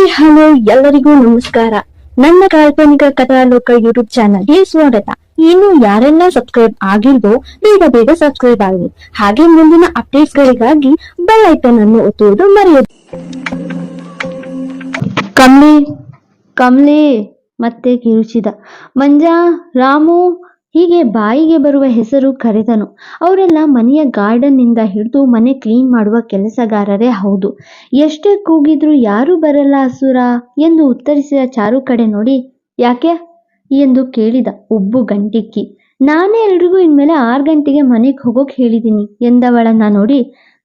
Hi hello ಎಲ್ಲರಿಗೂ ನಮಸ್ಕಾರ. ನನ್ನ ಕಾಲ್ಪನಿಕ ಕಥಾ ಲೋಕ ಯೂಟ್ಯೂಬ್ ಚಾನಲ್ಗೆ ಸ್ವಾಗತ. ಇನ್ನು ಯಾರೆಲ್ಲ ಸಬ್ಸ್ಕ್ರೈಬ್ ಆಗಿಲ್ವೋ ಬೇಗ ಬೇಗ ಸಬ್ಸ್ಕ್ರೈಬ್ ಆಗಿ ಹಾಗೆ ಮುಂದಿನ ಅಪ್ಡೇಟ್ಸ್ ಗಳಿಗಾಗಿ ಬೆಲ್ ಐಕನ್ ಅನ್ನು ಒತ್ತುವುದು ಮರೆಯದು. ಕಮ್ಲಿ ಕಮ್ಲಿ ಮತ್ತೆ ಕಿರುಚಿದ. ಮಂಜ ರಾಮು ಹೀಗೆ ಬಾಯಿಗೆ ಬರುವ ಹೆಸರು ಕರೆದನು. ಅವರೆಲ್ಲ ಮನೆಯ ಗಾರ್ಡನ್ನಿಂದ ಹಿಡಿದು ಮನೆ ಕ್ಲೀನ್ ಮಾಡುವ ಕೆಲಸಗಾರರೇ ಹೌದು. ಎಷ್ಟೇ ಕೂಗಿದ್ರೂ ಯಾರೂ ಬರಲ್ಲ ಅಸುರ ಎಂದು ಉತ್ತರಿಸಿದ ಚಾರು ಕಡೆ ನೋಡಿ, ಯಾಕೆ? ಎಂದು ಕೇಳಿದ ಉಬ್ಬು ಗಂಟಿಕ್ಕಿ. ನಾನೇ ಎಲ್ರಿಗೂ ಇನ್ಮೇಲೆ ಆರು ಗಂಟೆಗೆ ಮನೆಗೆ ಹೋಗೋಕೆ ಹೇಳಿದ್ದೀನಿ ಎಂದವಳನ್ನ ನೋಡಿ,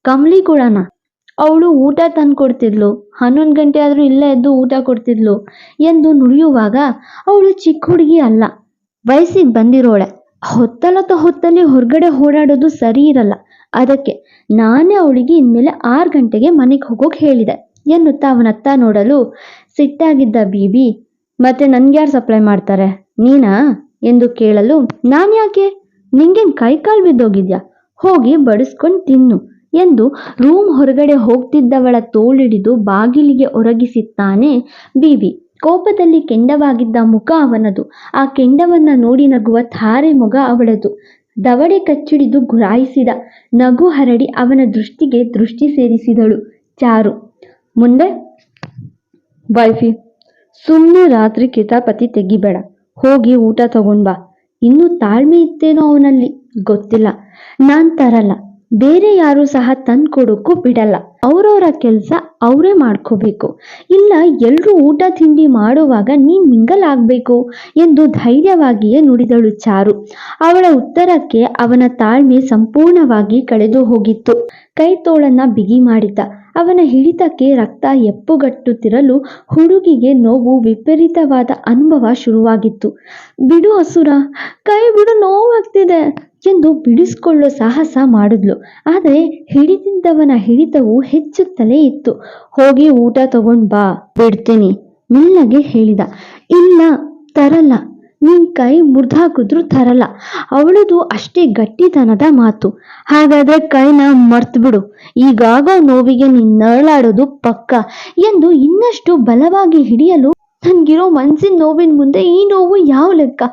ಕಮ್ಲಿ ಕೂಡನ? ಅವಳು ಊಟ ತಂದು ಕೊಡ್ತಿದ್ಲು ಹನ್ನೊಂದು ಗಂಟೆ ಆದರೂ ಇಲ್ಲೇ ಎದ್ದು ಊಟ ಕೊಡ್ತಿದ್ಲು, ಎಂದು ನುಡಿಯುವಾಗ, ಅವಳು ಚಿಕ್ಕ ಹುಡುಗಿ ಅಲ್ಲ. ವಯಸ್ಸಿಗೆ ಬಂದಿರೋಳೆ. ಹೊತ್ತಲತ್ತ ಹೊತ್ತಲ್ಲಿ ಹೊರಗಡೆ ಓಡಾಡೋದು ಸರಿ ಇರಲ್ಲ. ಅದಕ್ಕೆ ನಾನೇ ಅವಳಿಗೆ ಇನ್ಮೇಲೆ ಆರು ಗಂಟೆಗೆ ಮನೆಗೆ ಹೋಗೋಕೆ ಹೇಳಿದೆ. ಎನ್ನುತ್ತಾ ಅವನತ್ತ ನೋಡಲು ಸಿಟ್ಟಾಗಿದ್ದ ಬೀಬಿ ಮತ್ತೆ ನನ್ಗ್ಯಾರು ಸಪ್ಲೈ ಮಾಡ್ತಾರೆ? ನೀನಾ? ಎಂದು ಕೇಳಲು, ನಾನು ಯಾಕೆ? ನಿಂಗೇನು ಕೈ ಕಾಲು ಬಿದ್ದೋಗಿದ್ಯಾ? ಹೋಗಿ ಬಡಿಸ್ಕೊಂಡು ತಿನ್ನು ಎಂದು ರೂಮ್ ಹೊರಗಡೆ ಹೋಗ್ತಿದ್ದವಳ ತೋಳಿಡಿದು ಬಾಗಿಲಿಗೆ ಒರಗಿಸಿತ್ತಾನೆ ಬೀಬಿ ಕೋಪದಲ್ಲಿ ಕೆಂಡವಾಗಿದ್ದ ಮುಖ ಅವನದು. ಆ ಕೆಂಡವನ್ನ ನೋಡಿ ನಗುವ ತಾರೆ ಮೊಗ ಅವಳದು. ದವಡೆ ಕಚ್ಚಿಡಿದು ಗುರಾಯಿಸಿದ ನಗು ಹರಡಿ ಅವನ ದೃಷ್ಟಿಗೆ ದೃಷ್ಟಿ ಸೇರಿಸಿದಳು. ಚಾರು. ಮುಂದೆ? ವೈಫಿ ಸುಮ್ಮನೆ ರಾತ್ರಿ ಕಿತಾಪತಿ ತೆಗಿಬೇಡ. ಹೋಗಿ ಊಟ ತಗೊಂಡ್ ಬಾ. ಇನ್ನೂ ತಾಳ್ಮೆ ಇತ್ತೇನೋ ಅವನಲ್ಲಿ? ಗೊತ್ತಿಲ್ಲ. ನಾನ್ ತರಲ್ಲ. ಬೇರೆ ಯಾರು ಸಹ ತಂದ್ಕೊಡೋಕ್ಕೂ ಬಿಡಲ್ಲ. ಅವ್ರವ್ರ ಕೆಲಸ ಅವರೇ ಮಾಡ್ಕೋಬೇಕು. ಇಲ್ಲ ಎಲ್ಲರೂ ಊಟ ತಿಂಡಿ ಮಾಡುವಾಗ ನೀನ್ ಮಿಂಗಲ್ ಆಗಬೇಕು ಎಂದು ಧೈರ್ಯವಾಗಿಯೇ ನುಡಿದಳು ಚಾರು. ಅವಳ ಉತ್ತರಕ್ಕೆ ಅವನ ತಾಳ್ಮೆ ಸಂಪೂರ್ಣವಾಗಿ ಕಳೆದು ಹೋಗಿತ್ತು. ಕೈತೋಳನ್ನ ಬಿಗಿ ಮಾಡಿದ್ದ ಅವನ ಹಿಡಿತಕ್ಕೆ ರಕ್ತ ಎಪ್ಪುಗಟ್ಟುತ್ತಿರಲು ಹುಡುಗಿಗೆ ನೋವು ವಿಪರೀತವಾದ ಅನುಭವ ಶುರುವಾಗಿತ್ತು. ಬಿಡು ಅಸುರ, ಕೈ ಬಿಡು ನೋವಾಗ್ತಿದೆ. ಎಂದು ಬಿಡಿಸ್ಕೊಳ್ಳೋ ಸಾಹಸ ಮಾಡಿದ್ಲು. ಆದರೆ ಹಿಡಿದಿದ್ದವನ ಹಿಡಿತವು ಹೆಚ್ಚುತ್ತಲೇ ಇತ್ತು. ಹೋಗಿ ಊಟ ತಗೊಂಡ್ ಬಾ, ಬಿಡ್ತೀನಿ ಮೆಲ್ಲಗೆ ಹೇಳಿದ. ಇಲ್ಲ, ತರಲ್ಲ. ನಿನ್ ಕೈ ಮುರಿದಾಕಿದ್ರು ತರಲ್ಲ. ಅವಳದು ಅಷ್ಟೇ ಗಟ್ಟಿತನದ ಮಾತು. ಹಾಗಾದ್ರೆ ಕೈನ ಮರ್ತು ಬಿಡು ಈಗಾಗೋ ನೋವಿಗೆ ನೀನ್ ನರಳಾಡೋದು ಪಕ್ಕ ಎಂದು ಇನ್ನಷ್ಟು ಬಲವಾಗಿ ಹಿಡಿಯಲು ನನ್ಗಿರೋ ಮನ್ಸಿನ ನೋವಿನ ಮುಂದೆ ಈ ನೋವು ಯಾವ ಲೆಕ್ಕ?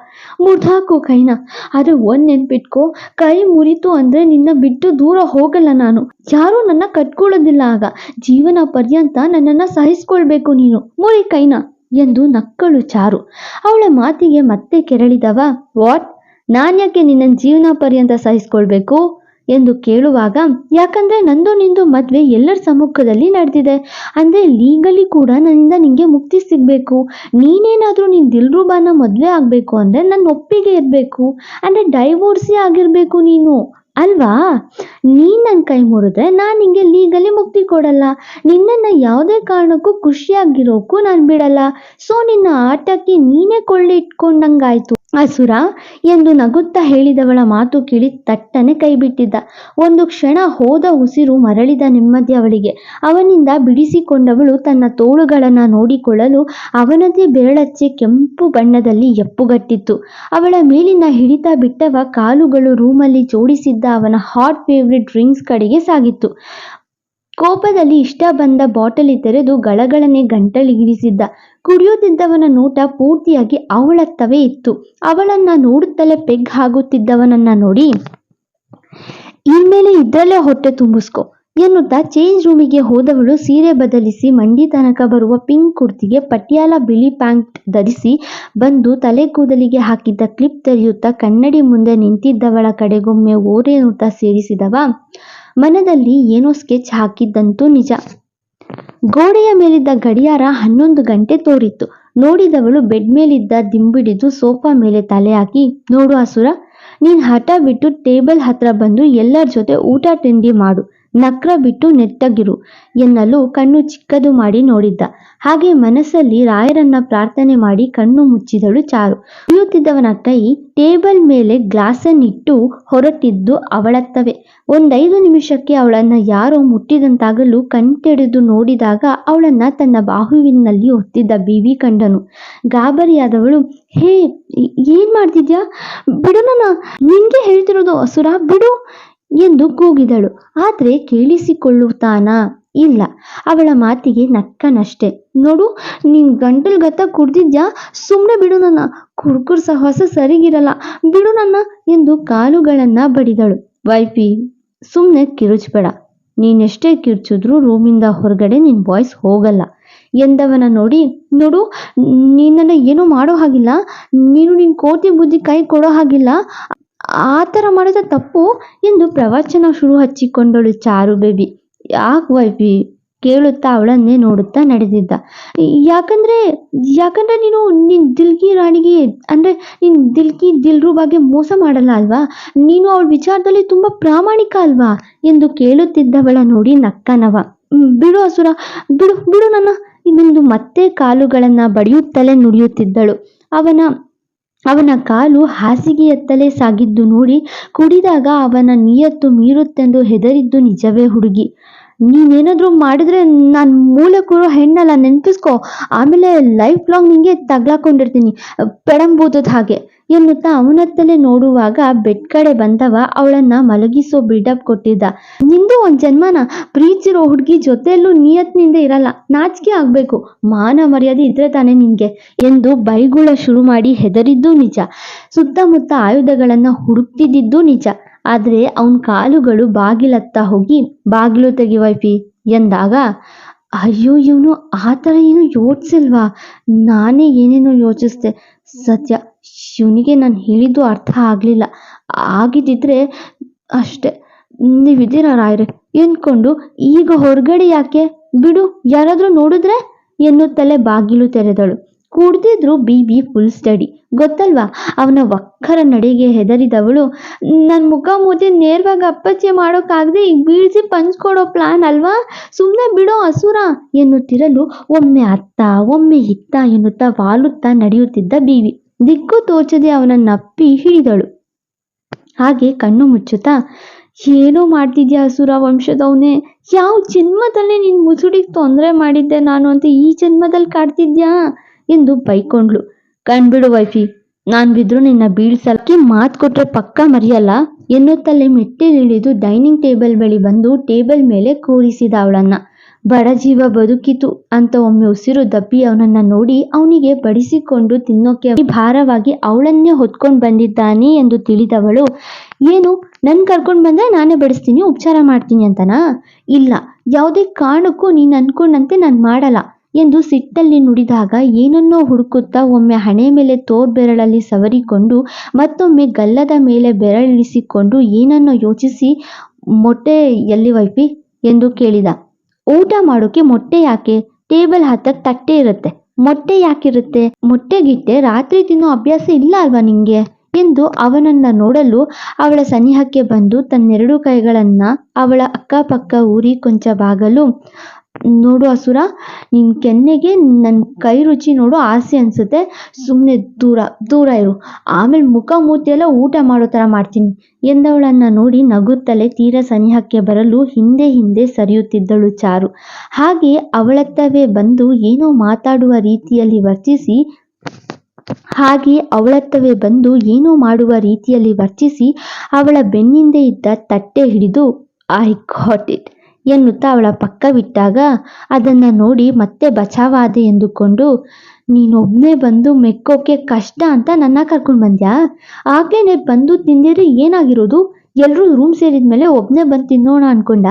ಮುರಿದಾಕು ಕೈನ. ಆದರೆ ಒಂದ್ ನೆನ್ಪಿಟ್ಕೊ, ಕೈ ಮುರಿತು ಅಂದ್ರೆ ನಿನ್ನ ಬಿಟ್ಟು ದೂರ ಹೋಗಲ್ಲ ನಾನು. ಯಾರೂ ನನ್ನ ಕಟ್ಕೊಳ್ಳೋದಿಲ್ಲ ಆಗ. ಜೀವನ ಪರ್ಯಂತ ನನ್ನನ್ನ ಸಹಿಸ್ಕೊಳ್ಬೇಕು ನೀನು. ಮುರಿ ಕೈನ, ಎಂದು ನಕ್ಕಳು ಚಾರು. ಅವಳ ಮಾತಿಗೆ ಮತ್ತೆ ಕೆರಳಿದವ, ವಾಟ್? ನಾನ್ಯಾಕೆ ನಿನ್ನ ಜೀವನ ಪರ್ಯಂತ ಸಹಿಸ್ಕೊಳ್ಬೇಕು? ಎಂದು ಕೇಳುವಾಗ, ಯಾಕಂದ್ರೆ ನಂದು ನಿಂದು ಮದ್ವೆ ಎಲ್ಲರ ಸಮ್ಮುಖದಲ್ಲಿ ನಡೆದಿದೆ. ಅಂದ್ರೆ ಲೀಗಲಿ ಕೂಡ ನನ್ನಿಂದ ನಿಂಗೆ ಮುಕ್ತಿ ಸಿಗ್ಬೇಕು. ನೀನೇನಾದ್ರೂ ನಿನ್ ದಿಲ್ರುಬಾನ ಮದ್ವೆ ಆಗ್ಬೇಕು ಅಂದ್ರೆ ನನ್ನ ಒಪ್ಪಿಗೆ ಇರ್ಬೇಕು. ಅಂದ್ರೆ ಡೈವೋರ್ಸೇ ಆಗಿರ್ಬೇಕು ನೀನು. ಅಲ್ವಾ? ನೀನ್ ನನ್ನ ಕೈ ಮುರಿದ್ರೆ ನಾನು ನಿಂಗೆ ಲೀಗಲಿ ಮುಕ್ತಿ ಕೊಡಲ್ಲ. ನಿನ್ನನ್ನ ಯಾವುದೇ ಕಾರಣಕ್ಕೂ ಖುಷಿಯಾಗಿರೋಕ್ಕೂ ನಾನು ಬಿಡಲ್ಲ. ಸೊ ನಿನ್ನ ಆಟಕ್ಕೆ ನೀನೇ ಕೊಳ್ಳಿ ಇಟ್ಕೊಂಡಂಗಾಯ್ತು. ಅಸುರ, ಎಂದು ನಗುತ್ತಾ ಹೇಳಿದವಳ ಮಾತು ಕೇಳಿ ತಟ್ಟನೆ ಕೈ ಬಿಟ್ಟಿದ್ದ. ಒಂದು ಕ್ಷಣ ಹೋದ ಉಸಿರು ಮರಳಿದ ನೆಮ್ಮದಿ ಅವಳಿಗೆ. ಅವನಿಂದ ಬಿಡಿಸಿಕೊಂಡವಳು ತನ್ನ ತೋಳುಗಳನ್ನ ನೋಡಿಕೊಳ್ಳಲು ಅವನದೇ ಬೆರಳಚ್ಚೆ ಕೆಂಪು ಬಣ್ಣದಲ್ಲಿ ಎಪ್ಪುಗಟ್ಟಿತ್ತು. ಅವಳ ಮೇಲಿನ ಹಿಡಿತ ಬಿಟ್ಟವ ಕಾಲುಗಳು ರೂಮಲ್ಲಿ ಜೋಡಿಸಿದ್ದ ಅವನ ಹಾಟ್ ಫೇವ್ರೆಟ್ ಡ್ರಿಂಕ್ಸ್ ಕಡೆಗೆ ಸಾಗಿತ್ತು. ಕೋಪದಲ್ಲಿ ಇಷ್ಟ ಬಂದ ಬಾಟಲಿ ತೆರೆದು ಗಳಗಳನೆ ಗಂಟಲಿಗಿರಿಸಿದ್ದ ಕುಡಿಯುತ್ತಿದ್ದವನ ನೋಟ ಪೂರ್ತಿಯಾಗಿ ಅವಳತ್ತವೇ ಇತ್ತು. ಅವಳನ್ನ ನೋಡುತ್ತಲೇ ಪೆಗ್ ಆಗುತ್ತಿದ್ದವನನ್ನ ನೋಡಿ, ಇನ್ಮೇಲೆ ಇದ್ರಲ್ಲೇ ಹೊಟ್ಟೆ ತುಂಬಿಸ್ಕೊ. ಎನ್ನುತ್ತಾ ಚೇಂಜ್ ರೂಮಿಗೆ ಹೋದವಳು ಸೀರೆ ಬದಲಿಸಿ ಮಂಡಿ ತನಕ ಬರುವ ಪಿಂಕ್ ಕುರ್ತಿಗೆ ಪಟ್ಯಾಲ ಬಿಳಿ ಪ್ಯಾಂಟ್ ಧರಿಸಿ ಬಂದು ತಲೆ ಕೂದಲಿಗೆ ಹಾಕಿದ್ದ ಕ್ಲಿಪ್ ತೆರೆಯುತ್ತಾ ಕನ್ನಡಿ ಮುಂದೆ ನಿಂತಿದ್ದವಳ ಕಡೆಗೊಮ್ಮೆ ಓರೆನುತ್ತಾ ಸೇರಿಸಿದವ. ಮನದಲ್ಲಿ ಏನೋ ಸ್ಕೆಚ್ ಹಾಕಿದ್ದಂತೂ ನಿಜ. ಗೋಡೆಯ ಮೇಲಿದ್ದ ಗಡಿಯಾರ ಹನ್ನೊಂದು ಗಂಟೆ ತೋರಿತ್ತು. ನೋಡಿದವಳು ಬೆಡ್ ಮೇಲಿದ್ದ ದಿಂಬಿಡಿದು ಸೋಫಾ ಮೇಲೆ ತಲೆ ಹಾಕಿ, ನೋಡು ಅಸುರ, ನೀನ್ ಹಠ ಬಿಟ್ಟು ಟೇಬಲ್ ಹತ್ರ ಬಂದು ಎಲ್ಲರ ಜೊತೆ ಊಟ ತಿಂಡಿ ಮಾಡು. ನಕ್ರ ಬಿಟ್ಟು ನೆಟ್ಟಗಿರು ಎನ್ನಲು ಕಣ್ಣು ಚಿಕ್ಕದು ಮಾಡಿ ನೋಡಿದ್ದ. ಹಾಗೆ ಮನಸ್ಸಲ್ಲಿ ರಾಯರನ್ನ ಪ್ರಾರ್ಥನೆ ಮಾಡಿ ಕಣ್ಣು ಮುಚ್ಚಿದಳು ಚಾರು. ಕುಳಿಯುತ್ತಿದ್ದವನ ಕೈ ಟೇಬಲ್ ಮೇಲೆ ಗ್ಲಾಸನ್ನಿಟ್ಟು ಹೊರಟಿದ್ದು ಅವಳತ್ತವೆ. ಒಂದೈದು ನಿಮಿಷಕ್ಕೆ ಅವಳನ್ನ ಯಾರೋ ಮುಟ್ಟಿದಂತಾಗಲು ಕಣ್ತೆಡೆದು ನೋಡಿದಾಗ ಅವಳನ್ನ ತನ್ನ ಬಾಹುವಿನಲ್ಲಿ ಹೊತ್ತಿದ್ದ ಬೀವಿ ಕಂಡನು. ಗಾಬರಿಯಾದವಳು, ಹೇ, ಏನ್ ಮಾಡ್ತಿದ್ಯಾ? ಬಿಡು ನನ್ನ ನಿಂಗೆ ಹೇಳ್ತಿರೋದು ಅಸುರ, ಬಿಡು. ಎಂದು ಕೂಗಿದಳು. ಆದ್ರೆ ಕೇಳಿಸಿಕೊಳ್ಳುತ್ತಾನ? ಇಲ್ಲ. ಅವಳ ಮಾತಿಗೆ ನಕ್ಕನಷ್ಟೆ. ನೋಡು, ನಿನ್ ಗಂಟಲ್ ಗತ್ತ ಕುಡ್ದಿದ್ಯಾ? ಸುಮ್ಮನೆ ಬಿಡು ನನ್ನ. ಕುರ್ಕುರ್ ಸಹವಾಸ ಸರಿಗಿರಲ್ಲ. ಬಿಡು ನನ್ನ ಎಂದು ಕಾಲುಗಳನ್ನ ಬಡಿದಳು. ವೈಫಿ ಸುಮ್ಮನೆ ಕಿರುಚ್ಬೇಡ. ನೀನೆಷ್ಟೇ ಕಿರ್ಚಿದ್ರೂ ರೂಮಿಂದ ಹೊರಗಡೆ ನಿನ್ ಬಾಯ್ಸ್ ಹೋಗಲ್ಲ. ಎಂದವನ ನೋಡಿ, ನೋಡು, ನೀನನ್ನ ಏನೂ ಮಾಡೋ ಹಾಗಿಲ್ಲ. ನೀನು ನಿನ್ ಕೋತಿ ಬುದ್ಧಿ ಕೈ ಕೊಡೋ ಹಾಗಿಲ್ಲ. ಆ ಥರ ಮಾಡಿದ ತಪ್ಪು ಎಂದು ಪ್ರವಚನ ಶುರು ಹಚ್ಚಿಕೊಂಡಳು ಚಾರು ಬೇಬಿ. ಯಾಕೆ ವೈಫಿ? ಕೇಳುತ್ತಾ ಅವಳನ್ನೇ ನೋಡುತ್ತಾ ನಡೆದಿದ್ದ. ಯಾಕಂದ್ರೆ ಯಾಕಂದ್ರೆ ನೀನು ನಿನ್ ದಿಲ್ಕಿ ರಾಣಿಗೆ, ಅಂದ್ರೆ ನಿನ್ ದಿಲ್ಕಿ ದಿಲ್ರು ಬಗ್ಗೆ ಮೋಸ ಮಾಡಲ್ಲ ಅಲ್ವಾ? ನೀನು ಅವಳ ವಿಚಾರದಲ್ಲಿ ತುಂಬಾ ಪ್ರಾಮಾಣಿಕ ಅಲ್ವಾ? ಎಂದು ಕೇಳುತ್ತಿದ್ದವಳ ನೋಡಿ ನಕ್ಕನವ. ಬಿಡು ಅಸುರ, ಬಿಡು ಬಿಡು ನನ್ನ. ಇನ್ನೊಂದು ಮತ್ತೆ ಕಾಲುಗಳನ್ನ ಬಡಿಯುತ್ತಲೇ ನುಡಿಯುತ್ತಿದ್ದಳು. ಅವನ ಅವನ ಕಾಲು ಹಾಸಿಗೆಯತ್ತಲೇ ಸಾಗಿದ್ದು ನೋಡಿ ಕುಡಿದಾಗ ಅವನ ನಿಯತ್ತು ಮೀರುತ್ತೆಂದು ಹೆದರಿದ್ದು ನಿಜವೇ ಹುಡುಗಿ. ನೀನೇನಾದ್ರೂ ಮಾಡಿದ್ರೆ ನಾನು ಮೂಲಕೂರು ಹೆಣ್ಣಲ್ಲ ನೆನ್ಪಿಸ್ಕೊ. ಆಮೇಲೆ ಲೈಫ್ ಲಾಂಗ್ ನಿಂಗೆ ತಗ್ಲಾಕೊಂಡಿರ್ತೀನಿ. ಪೆಡಂಬೂದದ ಹಾಗೆ. ಎನ್ನುತ್ತಾ ಅವನತ್ತಲೇ ನೋಡುವಾಗ ಬೆಡ್ ಕಡೆ ಬಂದವ ಅವಳನ್ನ ಮಲಗಿಸೋ ಬಿಲ್ಡಪ್ ಕೊಟ್ಟಿದ್ದ. ನಿಂದು ಒಂದ್ ಜನ್ಮನ ಪ್ರೀತಿರೋ ಹುಡುಗಿ ಜೊತೆಯಲ್ಲೂ ನಿಯತ್ನಿಂದ ಇರಲ್ಲ. ನಾಚಿಕೆ ಆಗ್ಬೇಕು. ಮಾನ ಮರ್ಯಾದೆ ಇದ್ರೆ ತಾನೇ ನಿನ್ಗೆ ಎಂದು ಬೈಗುಳ ಶುರು ಮಾಡಿ ಹೆದರಿದ್ದು ನಿಜ. ಸುತ್ತಮುತ್ತ ಆಯುಧಗಳನ್ನ ಹುಡುಕ್ತಿದ್ದಿದ್ದು ನಿಜ. ಆದ್ರೆ ಅವನ ಕಾಲುಗಳು ಬಾಗಿಲತ್ತ ಹೋಗಿ ಬಾಗಿಲು ತೆಗಿವೈಪಿ ಎಂದಾಗ, ಅಯ್ಯೋ ಇವನು ಆ ಥರ ಏನು ಯೋಚಿಸಿಲ್ವಾ? ನಾನೇ ಏನೇನೋ ಯೋಚಿಸ್ದೆ. ಸತ್ಯ, ಇವನಿಗೆ ನಾನು ಹೇಳಿದ್ದು ಅರ್ಥ ಆಗಲಿಲ್ಲ. ಆಗಿದ್ದಿದ್ರೆ ಅಷ್ಟೆ. ನೀವಿದ್ದೀರಾ ರಾಯ್ರೆ? ಎಂದ್ಕೊಂಡು, ಈಗ ಹೊರಗಡೆ ಯಾಕೆ? ಬಿಡು, ಯಾರಾದರೂ ನೋಡಿದ್ರೆ? ಎನ್ನುತ್ತಲೇ ಬಾಗಿಲು ತೆರೆದಳು. ಕುಡ್ದಿದ್ರು ಬಿ ಬಿ ಫುಲ್ ಸ್ಟಡಿ ಗೊತ್ತಲ್ವಾ? ಅವನ ವಕ್ಕರ ನಡೆಗೆ ಹೆದರಿದವಳು ನನ್ನ ಮುಖ ಮೂತಿ ನೇರವಾಗಿ ಅಪ್ಪಚ್ಚೆ ಮಾಡೋಕ್ಕಾಗದೆ ಈಗ ಬೀಳಿಸಿ ಪಂಚ್ ಕೊಡೋ ಪ್ಲಾನ್ ಅಲ್ವಾ? ಸುಮ್ಮನೆ ಬಿಡೋ ಅಸುರ! ಎನ್ನುತ್ತಿರಲು ಒಮ್ಮೆ ಅತ್ತ, ಒಮ್ಮೆ ಇತ್ತ ಎನ್ನುತ್ತಾ ವಾಲುತ್ತಾ ನಡೆಯುತ್ತಿದ್ದ ಬೀವಿ. ದಿಕ್ಕು ತೋಚದೆ ಅವನನ್ನಪ್ಪಿ ಹಿಡಿದಳು. ಹಾಗೆ ಕಣ್ಣು ಮುಚ್ಚುತ್ತಾ, ಏನೋ ಮಾಡ್ತಿದ್ಯಾ ಅಸುರ ವಂಶದವನೇ? ಯಾವ ಜನ್ಮದಲ್ಲೇ ನಿನ್ನ ಮುಸುಡಿಗೆ ತೊಂದರೆ ಮಾಡಿದ್ದೆ ನಾನು ಅಂತ ಈ ಜನ್ಮದಲ್ಲಿ ಕಾಡ್ತಿದ್ಯಾ? ಎಂದು ಬೈಕೊಂಡ್ಲು ಕಣ್ಬಿಡು ವೈಫಿ, ನಾನ್ ಬಿದ್ರು ನಿನ್ನ ಬೀಳ್ಸಲಕ್ಕೆ ಮಾತ್ ಕೊಟ್ರೆ ಪಕ್ಕ ಮರೆಯಲ್ಲ? ಎನ್ನುತ್ತಲೇ ಮೆಟ್ಟಿಲಿಳಿದು ಡೈನಿಂಗ್ ಟೇಬಲ್ ಬಳಿ ಬಂದು ಟೇಬಲ್ ಮೇಲೆ ಕೂರಿಸಿದ ಅವಳನ್ನ. ಬಡ ಜೀವ ಬದುಕಿತು. ಅಂತ ಒಮ್ಮೆ ಉಸಿರು ದಬ್ಬಿ ಅವನನ್ನ ನೋಡಿ ಅವನಿಗೆ ಬಡಿಸಿಕೊಂಡು ತಿನ್ನೋಕೆ ಭಾರವಾಗಿ ಅವಳನ್ನೇ ಹೊತ್ಕೊಂಡು ಬಂದಿದ್ದಾನೆ ಎಂದು ತಿಳಿದವಳು, ಏನು, ನನ್ ಕರ್ಕೊಂಡು ಬಂದ್ರೆ ನಾನೇ ಬಡಿಸ್ತೀನಿ, ಉಪಚಾರ ಮಾಡ್ತೀನಿ ಅಂತನಾ? ಇಲ್ಲ, ಯಾವುದೇ ಕಾರಣಕ್ಕೂ ನೀನು ಅನ್ಕೊಂಡಂತೆ ನಾನು ಮಾಡಲ್ಲ. ಎಂದು ಸಿಟ್ಟಲ್ಲಿ ನುಡಿದಾಗ ಏನನ್ನೋ ಹುಡುಕುತ್ತಾ ಒಮ್ಮೆ ಹಣೆ ಮೇಲೆ ತೋರ್ಬೆರಳಲ್ಲಿ ಸವರಿಕೊಂಡು ಮತ್ತೊಮ್ಮೆ ಗಲ್ಲದ ಮೇಲೆ ಬೆರಳಿಸಿಕೊಂಡು ಏನನ್ನೋ ಯೋಚಿಸಿ ಮೊಟ್ಟೆ ಎಲ್ಲಿ ವೈಪಿ ಎಂದು ಕೇಳಿದ. ಊಟ ಮಾಡೋಕೆ ಮೊಟ್ಟೆ ಯಾಕೆ? ಟೇಬಲ್ ಹತ್ತಕ್ಕೆ ತಟ್ಟೆ ಇರುತ್ತೆ. ಮೊಟ್ಟೆ ಯಾಕಿರುತ್ತೆ? ಮೊಟ್ಟೆಗಿಟ್ಟೆ? ರಾತ್ರಿ ತಿನ್ನೋ ಅಭ್ಯಾಸ ಇಲ್ಲ ಅಲ್ವಾ ನಿಂಗೆ? ಎಂದು ಅವನನ್ನ ನೋಡಲು ಅವಳ ಸನಿಹಕ್ಕೆ ಬಂದು ತನ್ನೆರಡು ಕೈಗಳನ್ನ ಅವಳ ಅಕ್ಕಪಕ್ಕ ಊರಿ ಕೊಂಚ ಬಾಗಲು ನೋಡು ಅಸುರ, ನಿನ್ ಕೆನ್ನೆಗೆ ನನ್ನ ಕೈ ರುಚಿ ನೋಡು, ಆಸೆ ಅನ್ಸುತ್ತೆ. ಸುಮ್ಮನೆ ದೂರ ದೂರ ಇರು. ಆಮೇಲೆ ಮುಖ ಮೂತಿ ಎಲ್ಲ ಊಟ ಮಾಡೋ ಥರ ಮಾಡ್ತೀನಿ. ಎಂದವಳನ್ನ ನೋಡಿ ನಗುತ್ತಲೇ ತೀರ ಸನಿಹಕ್ಕೆ ಬರಲು ಹಿಂದೆ ಹಿಂದೆ ಸರಿಯುತ್ತಿದ್ದಳು ಚಾರು. ಹಾಗೆ ಅವಳತ್ತವೇ ಬಂದು ಏನೋ ಮಾತಾಡುವ ರೀತಿಯಲ್ಲಿ ವರ್ತಿಸಿ, ಹಾಗೆ ಅವಳತ್ತವೇ ಬಂದು ಏನೋ ಮಾಡುವ ರೀತಿಯಲ್ಲಿ ವರ್ತಿಸಿ ಅವಳ ಬೆನ್ನಿಂದೆ ಇದ್ದ ತಟ್ಟೆ ಹಿಡಿದು ಐ ಗಾಟ್ ಇಟ್ ಎನ್ನುತ್ತಾ ಅವಳ ಪಕ್ಕವಿಟ್ಟಾಗ ಅದನ್ನ ನೋಡಿ ಮತ್ತೆ ಬಚಾವಾದೆ ಎಂದುಕೊಂಡು ನೀನೊಬ್ಬನೇ ಬಂದು ಮೆಕ್ಕೋಕೆ ಕಷ್ಟ ಅಂತ ನನ್ನ ಕರ್ಕೊಂಡು ಬಂದ್ಯಾ? ಆಗ್ಲೇನೆ ಬಂದು ತಿಂದಿದ್ರೆ ಏನಾಗಿರೋದು? ಎಲ್ಲರೂ ರೂಮ್ ಸೇರಿದ್ಮೇಲೆ ಒಬ್ಬನೇ ಬಂದು ತಿನ್ನೋಣ ಅನ್ಕೊಂಡ?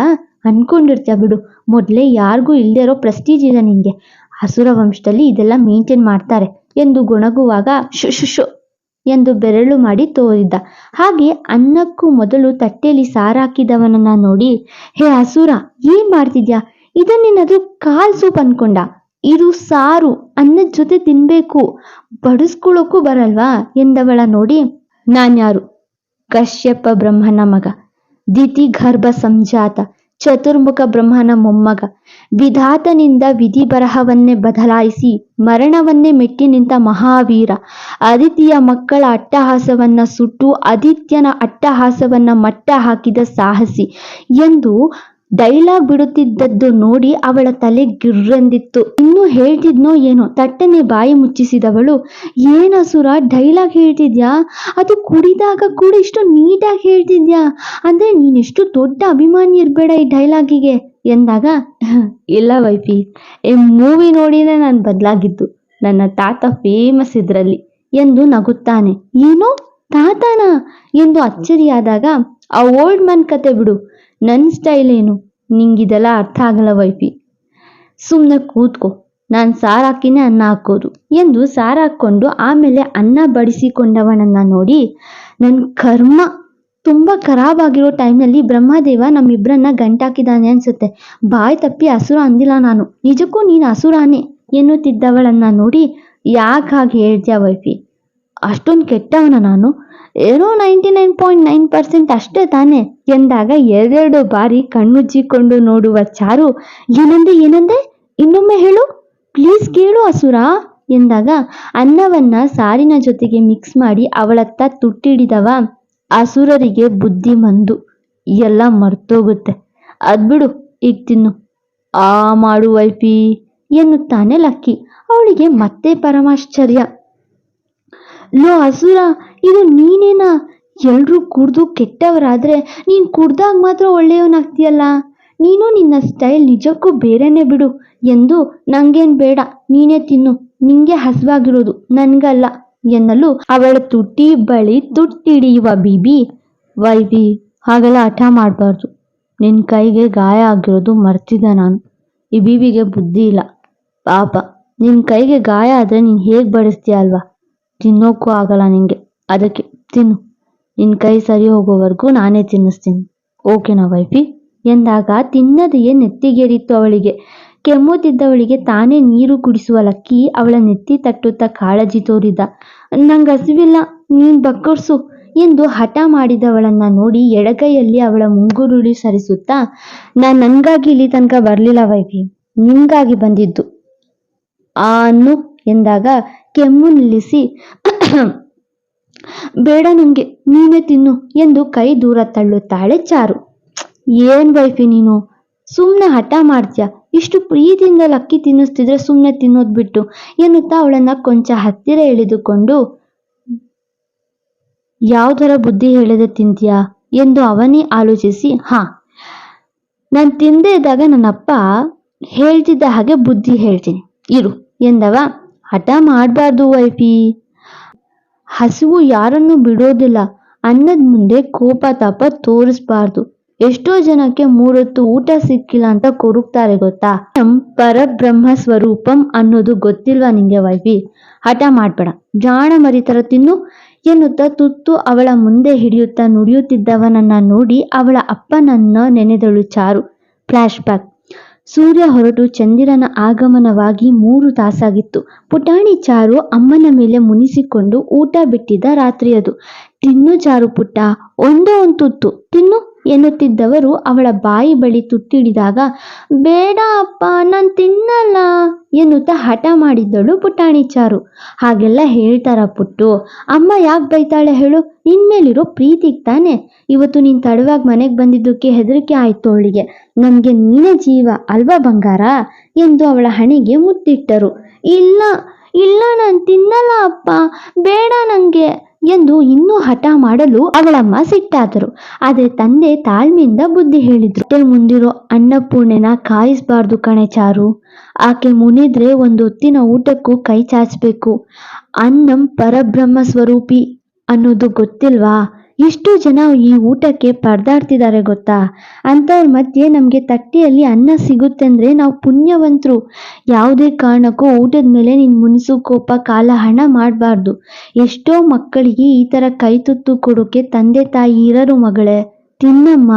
ಅನ್ಕೊಂಡಿರ್ತೀಯ ಬಿಡು. ಮೊದಲೇ ಯಾರಿಗೂ ಇಲ್ಲದೆ ಇರೋ ಪ್ರೆಸ್ಟೀಜ್ ಇದೆ ನಿನಗೆ ಹಸುರ ವಂಶದಲ್ಲಿ ಇದೆಲ್ಲ ಮೇಂಟೈನ್ ಮಾಡ್ತಾರೆ ಎಂದು ಗೊಣಗುವಾಗ ಶು ಶು ಎಂದು ಬೆರಳು ಮಾಡಿ ತೋರಿದ್ದ ಹಾಗೆ ಅನ್ನಕ್ಕೂ ಮೊದಲು ತಟ್ಟೆಯಲ್ಲಿ ಸಾರಾಕಿದವನನ್ನ ನೋಡಿ, ಹೇ ಅಸುರ, ಏನ್ ಮಾಡ್ತಿದ್ಯಾ? ಇದನ್ನೇನಾದ್ರೂ ಕಾಲ್ ಸೂಪ್ ಅನ್ಕೊಂಡ? ಇದು ಸಾರು, ಅನ್ನದ ಜೊತೆ ತಿನ್ಬೇಕು ಬಡಿಸ್ಕೊಳ್ಳೋಕ್ಕೂ ಬರಲ್ವಾ? ಎಂದವಳ ನೋಡಿ, ನಾನ್ಯಾರು? ಕಶ್ಯಪ ಬ್ರಹ್ಮನ ಮಗ ದಿತಿ ಗರ್ಭ ಸಂಜಾತ ಚತುರ್ಮುಖ ಬ್ರಹ್ಮನ ಮೊಮ್ಮಗ. ವಿಧಾತನಿಂದ ವಿಧಿ ಬರಹವನ್ನೇ ಬದಲಾಯಿಸಿ ಮರಣವನ್ನೇ ಮೆಟ್ಟಿ ನಿಂತ ಮಹಾವೀರ. ಅದಿತಿಯ ಮಕ್ಕಳ ಅಟ್ಟಹಾಸವನ್ನ ಸುಟ್ಟು ಆದಿತ್ಯನ ಅಟ್ಟಹಾಸವನ್ನ ಮಟ್ಟ ಹಾಕಿದ ಸಾಹಸಿ. ಎಂದು ಡೈಲಾಗ್ ಬಿಡುತ್ತಿದ್ದದ್ದು ನೋಡಿ ಅವಳ ತಲೆ ಗಿರ್ರೆಂದಿತ್ತು. ಇನ್ನೂ ಹೇಳ್ತಿದ್ನೋ ಏನೋ? ತಟ್ಟನೆ ಬಾಯಿ ಮುಚ್ಚಿಸಿದವಳು. ಏನಸುರ ಡೈಲಾಗ್ ಹೇಳ್ತಿದ್ಯಾ? ಅದು ಕುಡಿದಾಗ ಕೂಡ ಇಷ್ಟು ನೀಟಾಗಿ ಹೇಳ್ತಿದ್ಯಾ? ಅಂದ್ರೆ ನೀನೆಷ್ಟು ದೊಡ್ಡ ಅಭಿಮಾನಿ ಇರಬೇಡ ಈ ಡೈಲಾಗಿಗೆ ಎಂದಾಗ. ಇಲ್ಲ ವೈಫಿ, ಈ ಮೂವಿ ನೋಡಿನೇ ನಾನು ಬದಲಾಗಿದ್ದು. ನನ್ನ ತಾತ ಫೇಮಸ್ ಇದರಲ್ಲಿ ಎಂದು ನಗುತ್ತಾನೆ. ಏನು? ತಾತನ? ಎಂದು ಅಚ್ಚರಿಯಾದಾಗ, ಆ ಓಲ್ಡ್ ಮ್ಯಾನ್ ಕತೆ ಬಿಡು. ನನ್ನ ಸ್ಟೈಲ್ ಏನು? ನಿಂಗಿದೆಲ್ಲ ಅರ್ಥ ಆಗಲ್ಲ ವೈಫಿ. ಸುಮ್ಮನೆ ಕೂತ್ಕೋ. ನಾನು ಸಾರು ಹಾಕಿನೇ ಅನ್ನ ಹಾಕೋದು. ಎಂದು ಸಾರು ಹಾಕ್ಕೊಂಡು ಆಮೇಲೆ ಅನ್ನ ಬಡಿಸಿಕೊಂಡವನನ್ನ ನೋಡಿ ನನ್ನ ಕರ್ಮ ತುಂಬ ಖರಾಬ್ ಆಗಿರೋ ಟೈಮ್ನಲ್ಲಿ ಬ್ರಹ್ಮದೇವ ನಮ್ಮಿಬ್ಬರನ್ನ ಗಂಟಾಕಿದಾನೆ ಅನ್ಸುತ್ತೆ. ಬಾಯ್ ತಪ್ಪಿ ಹಸುರ ಅಂದಿಲ್ಲ ನಾನು. ನಿಜಕ್ಕೂ ನೀನು ಹಸುರಾನೆ ಎನ್ನುತ್ತಿದ್ದವಳನ್ನ ನೋಡಿ ಯಾಕೆ ಹಾಗೆ ಹೇಳ್ತೀಯ ವೈಫಿ? ಅಷ್ಟೊಂದು ಕೆಟ್ಟವನ ನಾನು. ಏನೋ ninety nine point nine percent ಅಷ್ಟೇ ತಾನೆ. ಎಂದಾಗ ಎರಡೆರಡು ಬಾರಿ ಕಣ್ಣುಜ್ಜಿಕೊಂಡು ನೋಡುವ ಚಾರು. ಏನಂದೆ ಏನಂದೆ? ಇನ್ನೊಮ್ಮೆ ಹೇಳು. ಪ್ಲೀಸ್ ಕೇಳು ಅಸುರ, ಎಂದಾಗ ಅನ್ನವನ್ನ ಸಾರಿನ ಜೊತೆಗೆ ಮಿಕ್ಸ್ ಮಾಡಿ ಅವಳತ್ತ ತುಟ್ಟಿಡಿದವ ಅಸುರರಿಗೆ ಬುದ್ಧಿ ಮಂದು. ಎಲ್ಲ ಮರ್ತೋಗುತ್ತೆ. ಅದ್ಬಿಡು ಈಗ ತಿನ್ನು. ಆ ಮಾಡು ವೈಫಿ, ಎನ್ನುತ್ತಾನೆ ಲಕ್ಕಿ. ಅವಳಿಗೆ ಮತ್ತೆ ಪರಮಾಶ್ಚರ್ಯ. ಲೋ ಅಸುರ ಇದು ನೀನೇನಾ? ಎಲ್ಲರೂ ಕುಡ್ದು ಕೆಟ್ಟವರಾದ್ರೆ ನೀನು ಕುಡ್ದಾಗ ಮಾತ್ರ ಒಳ್ಳೆಯವನಾಗ್ತೀಯಲ್ಲ? ನೀನು ನಿನ್ನ ಸ್ಟೈಲ್ ನಿಜಕ್ಕೂ ಬೇರೆನೇ ಬಿಡು ಎಂದು ನಂಗೇನ್ ಬೇಡ, ನೀನೇ ತಿನ್ನು, ನಿಂಗೆ ಹಸ್ವಾಗಿರೋದು ನನ್ಗಲ್ಲ ಎನ್ನಲು ಅವಳ ತುಟ್ಟಿ ಬಳಿ ತುಟ್ಟಿಡಿಯುವ ಬೀಬಿ, ವೈಬಿ ಹಾಗೆಲ್ಲ ಹಠ ಮಾಡಬಾರ್ದು. ನಿನ್ನ ಕೈಗೆ ಗಾಯ ಆಗಿರೋದು ಮರ್ತಿದ್ದೆ ನಾನು, ಈ ಬೀಬಿಗೆ ಬುದ್ಧಿ ಇಲ್ಲ. ಪಾಪ ನಿನ್ನ ಕೈಗೆ ಗಾಯ ಆದರೆ ನೀನು ಹೇಗೆ ಬಡಿಸ್ತೀಯ ಅಲ್ವಾ? ತಿನ್ನೋಕ್ಕೂ ಆಗಲ್ಲ ನಿಂಗೆ. ಅದಕ್ಕೆ ತಿನ್ನು. ನಿನ್ನ ಕೈ ಸರಿ ಹೋಗೋವರೆಗೂ ನಾನೇ ತಿನ್ನಿಸ್ತೀನಿ. ಓಕೆನಾ ವೈಫಿ? ಎಂದಾಗ ತಿನ್ನದೆಯೇ ನೆತ್ತಿಗೇರಿತ್ತು ಅವಳಿಗೆ. ಕೆಮ್ಮುತ್ತಿದ್ದವಳಿಗೆ ತಾನೇ ನೀರು ಕುಡಿಸುವ ಲಕ್ಕಿ ಅವಳ ನೆತ್ತಿ ತಟ್ಟುತ್ತಾ ಕಾಳಜಿ ತೋರಿದ. ನಂಗೆ ಹಸಿವಿಲ್ಲ, ನೀನು ಬಕ್ಕರ್ಸು ಎಂದು ಹಠ ಮಾಡಿದವಳನ್ನ ನೋಡಿ ಎಡಗೈಯಲ್ಲಿ ಅವಳ ಮುಂಗುರುಳಿ ಸರಿಸುತ್ತಾ ನಾ ನಂಗಾಗಿ ಇಲ್ಲಿ ತನಕ ಬರಲಿಲ್ಲ ವೈಫಿ. ನಿಂಗಾಗಿ ಬಂದಿದ್ದು. ಆ ಅನ್ನು ಎಂದಾಗ ಕೆಮ್ಮು ನಿಲ್ಲಿಸಿ, ಬೇಡ ನಂಗೆ ನೀನೇ ತಿನ್ನು ಎಂದು ಕೈ ದೂರ ತಳ್ಳುತ್ತಾಳೆ ಚಾರು. ಏನ್ ವೈಫಿ ನೀನು? ಸುಮ್ಮನೆ ಹಠ ಮಾಡ್ತೀಯ? ಇಷ್ಟು ಪ್ರೀತಿಯಿಂದ ಲಕ್ಕಿ ತಿನ್ನಿಸ್ತಿದ್ರೆ ಸುಮ್ಮನೆ ತಿನ್ನೋದು ಬಿಟ್ಟು ಎನ್ನುತ್ತಾ ಅವಳನ್ನ ಕೊಂಚ ಹತ್ತಿರ ಎಳೆದುಕೊಂಡು ಯಾವ್ದರ ಬುದ್ಧಿ ಹೇಳಿದೆ ತಿಂತೀಯಾ ಎಂದು ಅವನೇ ಆಲೋಚಿಸಿ, ಹಾ, ನಾನು ತಿಂದೇ ಇದ್ದಾಗ ನನ್ನಪ್ಪ ಹೇಳ್ತಿದ್ದ ಹಾಗೆ ಬುದ್ಧಿ ಹೇಳ್ತೀನಿ. ಇರು ಎಂದವ. ಹಠ ಮಾಡಬಾರ್ದು ವೈಫಿ. ಹಸಿವು ಯಾರನ್ನು ಬಿಡೋದಿಲ್ಲ. ಅನ್ನದ ಮುಂದೆ ಕೋಪ ತಾಪ ತೋರಿಸ್ಬಾರ್ದು. ಎಷ್ಟೋ ಜನಕ್ಕೆ ಮೂರೊತ್ತು ಊಟ ಸಿಕ್ಕಿಲ್ಲ ಅಂತ ಕೊರುಕ್ತಾರೆ ಗೊತ್ತಾ? ನಮ್ ಪರಬ್ರಹ್ಮ ಸ್ವರೂಪಂ ಅನ್ನೋದು ಗೊತ್ತಿಲ್ವಾ ನಿಂಗೆ ವೈಫಿ? ಹಠ ಮಾಡ್ಬೇಡ. ಜಾಣ ಮರಿತರ ತಿನ್ನು ಎನ್ನುತ್ತಾ ತುತ್ತು ಅವಳ ಮುಂದೆ ಹಿಡಿಯುತ್ತಾ ನುಡಿಯುತ್ತಿದ್ದವನನ್ನ ನೋಡಿ ಅವಳ ಅಪ್ಪನನ್ನ ನೆನೆದಳು ಚಾರು. ಫ್ಲಾಶ್ ಬ್ಯಾಕ್ ಸೂರ್ಯ ಹೊರಟು ಚಂದಿರನ ಆಗಮನವಾಗಿ ಮೂರು ತಾಸಾಗಿತ್ತು. ಪುಟಾಣಿ ಚಾರು ಅಮ್ಮನ ಮೇಲೆ ಮುನಿಸಿಕೊಂಡು ಊಟ ಬಿಟ್ಟಿದ್ದ ರಾತ್ರಿಯದು. ತಿನ್ನು ಚಾರು ಪುಟ್ಟ, ಒಂದೋ ಒಂದು ತುತ್ತು. ತಿನ್ನು. ಎನ್ನುತ್ತಿದ್ದವರು ಅವಳ ಬಾಯಿ ಬಳಿ ತುತ್ತಿಡಿದಾಗ, ಬೇಡ ಅಪ್ಪ, ನಾನು ತಿನ್ನಲ್ಲ ಎನ್ನುತ್ತಾ ಹಠ ಮಾಡಿದ್ದಳು ಪುಟಾಣಿ ಚಾರು. ಹಾಗೆಲ್ಲ ಹೇಳ್ತಾರ ಪುಟ್ಟು, ಅಮ್ಮ ಯಾಕೆ ಬೈತಾಳೆ ಹೇಳು ನಿನ್ಮೇಲಿರೋ ಪ್ರೀತಿಗೆ ತಾನೆ. ಇವತ್ತು ನೀನು ತಡವಾಗಿ ಮನೆಗೆ ಬಂದಿದ್ದಕ್ಕೆ ಹೆದರಿಕೆ ಆಯ್ತು ಅವಳಿಗೆ. ನನಗೆ ನೀನೇ ಜೀವ, ಅಲ್ವಾ ಬಂಗಾರ? ಎಂದು ಅವಳ ಹಣೆಗೆ ಮುತ್ತಿಟ್ಟರು. ಇಲ್ಲ ಇಲ್ಲ, ನಾನು ತಿನ್ನಲ್ಲ ಅಪ್ಪ, ಬೇಡ ನನಗೆ ಎಂದು ಇನ್ನೂ ಹಠ ಮಾಡಲು ಅವಳಮ್ಮ ಸಿಟ್ಟಾದರು. ಆದರೆ ತಂದೆ ತಾಳ್ಮೆಯಿಂದ ಬುದ್ಧಿ ಹೇಳಿದ್ರು. ಮುಂದಿರೋ ಅನ್ನಪೂರ್ಣೆನ ಕಾಯಿಸಬಾರ್ದು ಕಣೆ ಚಾರು. ಆಕೆ ಮುನಿದ್ರೆ ಒಂದು ಹೊತ್ತಿನ ಊಟಕ್ಕೂ ಕೈ ಚಾಚಬೇಕು. ಅನ್ನಂ ಪರಬ್ರಹ್ಮ ಸ್ವರೂಪಿ ಅನ್ನೋದು ಗೊತ್ತಿಲ್ವಾ? ಎಷ್ಟು ಜನ ಈ ಊಟಕ್ಕೆ ಪರದಾಡ್ತಿದ್ದಾರೆ ಗೊತ್ತಾ? ಅಂಥವ್ರ ಮಧ್ಯೆ ನಮಗೆ ತಟ್ಟೆಯಲ್ಲಿ ಅನ್ನ ಸಿಗುತ್ತೆ ಅಂದರೆ ನಾವು ಪುಣ್ಯವಂತರು. ಯಾವುದೇ ಕಾರಣಕ್ಕೂ ಊಟದ ಮೇಲೆ ನೀನು ಮುನಿಸು, ಕೋಪ, ಕಾಲ ಹಣ ಮಾಡಬಾರ್ದು. ಎಷ್ಟೋ ಮಕ್ಕಳಿಗೆ ಈ ಥರ ಕೈ ತುತ್ತು ಕೊಡೋಕೆ ತಂದೆ ತಾಯಿ ಇರರು ಮಗಳೇ. ತಿನ್ನಮ್ಮ.